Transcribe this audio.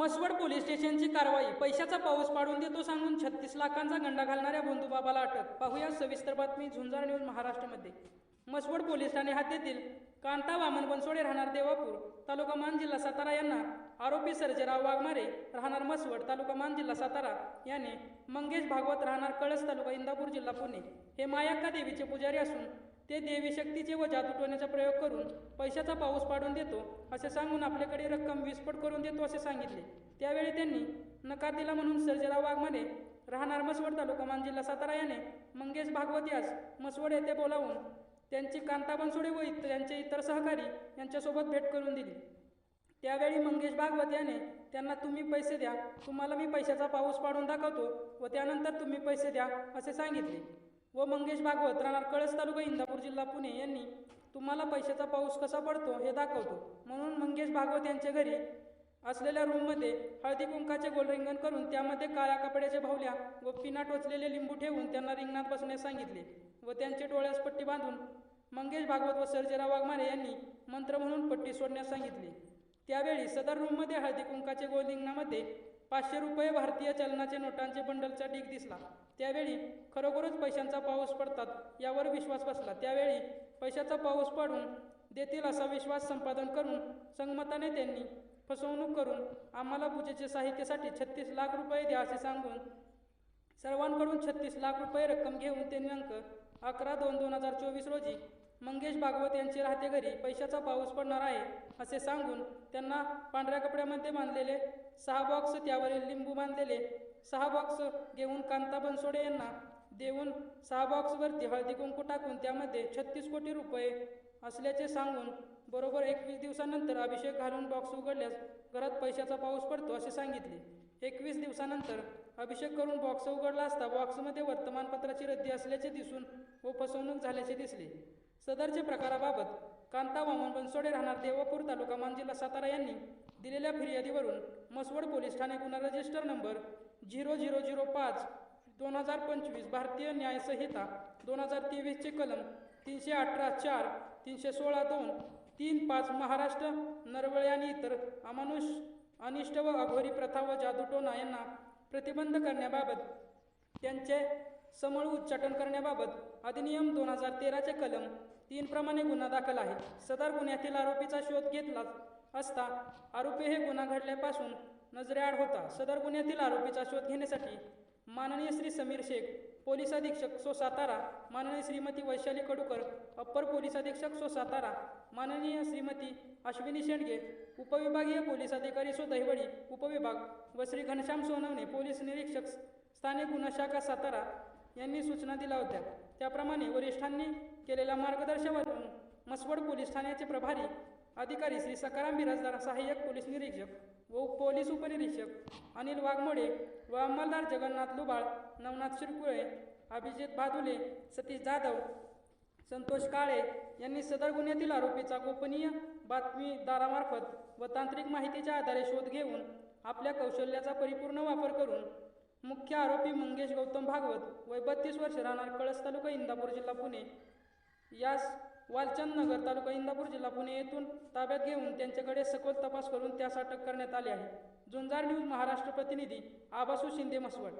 Mhaswad police स्टेशनची कारवाई. पैशाचा पाऊस पाडून देतो सांगून छत्तीस लाखांचा गंडा घालणाऱ्या बंधुबाबाला अटक. पाहूया सविस्तर बातमी झुंजार न्यूज महाराष्ट्रमध्ये. मसवड पोलीस ठाणे हद्दीतील कांता वामन बनसोडे राहणार देवापूर तालुका मान जिल्हा सातारा यांना आरोपी सर्जेराव वाघमारे राहणार मसवड तालुका मान जिल्हा सातारा याने मंगेश भागवत राहणार कळस तालुका इंदापूर जिल्हा पुणे. हे मायाक्का देवीचे पुजारी असून ते देवी शक्तीचे व जादू टोण्याचा प्रयोग करून पैशाचा पाऊस पाडून देतो असे सांगून आपल्याकडे रक्कम विस्फोट करून देतो असे सांगितले. त्यावेळी त्यांनी नकार दिला म्हणून सर्जेराव वाघमध्ये राहणार मसवड तालुका जिल्हा सातारा याने मंगेश भागवत यास मसवड येथे बोलावून त्यांची कांता बनसोडे व इतर त्यांचे इतर सहकारी यांच्यासोबत भेट करून दिली. त्यावेळी मंगेश भागवत याने त्यांना तुम्ही पैसे द्या तुम्हाला मी पैशाचा पाऊस पाडून दाखवतो व त्यानंतर तुम्ही पैसे द्या असे सांगितले. व मंगेश भागवत राहणार कळस तालुका इंदापूर जिल्हा पुणे यांनी तुम्हाला पैशाचा पाऊस कसा पडतो हे दाखवतो. म्हणून मंगेश भागवत यांच्या घरी असलेल्या रूममध्ये हळदी कुंकाचे गोलरिंगण करून त्यामध्ये काळ्या कपड्याच्या भावल्या व पिना टोचलेले लिंबू ठेवून त्यांना रिंगणात बसण्यास सांगितले व त्यांचे डोळ्यास पट्टी बांधून मंगेश भागवत व सर्जेराव वाघमारे यांनी मंत्र म्हणून पट्टी सोडण्यास सांगितले. त्यावेळी सदर रूममध्ये हळदी कुंकाचे गोलरिंगणामध्ये पाचशे रुपये भारतीय चलनाचे नोटांचे बंडलचा ढीग दिसला. त्यावेळी खरोखरच पैशांचा पाऊस पडतात यावर विश्वास बसला. त्यावेळी पैशाचा पाऊस पडून देतील असा विश्वास संपादन करून संगमताने त्यांनी फसवणूक करून आम्हाला पूजेचे साहित्यासाठी छत्तीस लाख रुपये द्या असे सांगून सर्वांकडून छत्तीस लाख रुपये रक्कम घेऊन त्यांनी दिनांक अकरा दोन दोन हजार चोवीस रोजी मंगेश भागवत यांचे राहते घरी पैशाचा पाऊस पडणार आहे असे सांगून त्यांना पांढऱ्या कपड्यामध्ये बांधलेले सहा बॉक्स त्यावरील लिंबू बांधलेले सहा बॉक्स घेऊन कांता बनसोडे यांना देऊन सहा बॉक्सवरती हळदी कुंकू टाकून त्यामध्ये छत्तीस कोटी रुपये असल्याचे सांगून बरोबर एकवीस दिवसानंतर अभिषेक घालून बॉक्स उघडल्यास घरात पैशाचा पाऊस पडतो असे सांगितले. एकवीस दिवसानंतर अभिषेक करून बॉक्स उघडला असता बॉक्समध्ये वर्तमानपत्राची रद्दी असल्याचे दिसून व फसवणूक झाल्याचे दिसले. सदरच्या प्रकाराबाबत कांता वामन बनसोडे राहणार देवापूर तालुका मान जिल्हा सातारा यांनी दिलेल्या फिर्यादीवरून मसवड पोलीस ठाणे गुन्हा register number zero zero zero पाच दोन हजार पंचवीस भारतीय न्याय संहिता दोन हजार तेवीसचे कलम तीनशे अठरा चार तीनशे सोळा दोन तीन पाच महाराष्ट्र नरवळे आणि इतर अमानुष अनिष्ट व अघोरी प्रथा व जादूटोना यांना प्रतिबंध करण्याबाबत त्यांचे समूळ उच्चाटन करण्याबाबत अधिनियम दोन हजार तेराचे कलम तीनप्रमाणे गुन्हा दाखल आहे. सदर गुन्ह्यातील आरोपीचा शोध घेतला असता आरोपी हे गुन्हा घडल्यापासून नजरेआड होता. सदर गुन्ह्यातील आरोपीचा शोध घेण्यासाठी माननीय श्री समीर शेख पोलीस अधीक्षक सो सातारा माननीय श्रीमती वैशाली कडूकर अप्पर पोलीस अधीक्षक सो सातारा माननीय श्रीमती अश्विनी शेंडगे उपविभागीय पोलीस अधिकारी सो दहिवडी उपविभाग व श्री घनश्याम सोनवणे पोलीस निरीक्षक स्थानिक गुन्हा शाखा सातारा यांनी सूचना दिल्या होत्या. त्याप्रमाणे वरिष्ठांनी केलेल्या मार्गदर्शनावरून मसवड पोलीस ठाण्याचे प्रभारी अधिकारी श्री सकाराम बिराजदार सहाय्यक पोलीस निरीक्षक व पोलीस उपनिरीक्षक अनिल वाघमोडे व अंमलदार जगन्नाथ लुबाळ नवनाथ शिरकुळे अभिजित भादुले सतीश जाधव संतोष काळे यांनी सदर गुन्ह्यातील आरोपीचा गोपनीय बातमीदारामार्फत व तांत्रिक माहितीच्या आधारे शोध घेऊन आपल्या कौशल्याचा परिपूर्ण वापर करून मुख्य आरोपी मंगेश गौतम भागवत वय बत्तीस वर्ष राहणार कळस तालुका इंदापूर जिल्हा पुणे. यास वालचंदनगर तालुका इंदापूर जिल्हा पुणे येथून ताब्यात घेऊन त्यांच्याकडे सखोल तपास करून त्यास अटक करण्यात आली आहे. जुंजार न्यूज महाराष्ट्र प्रतिनिधी आबासू शिंदे मसवड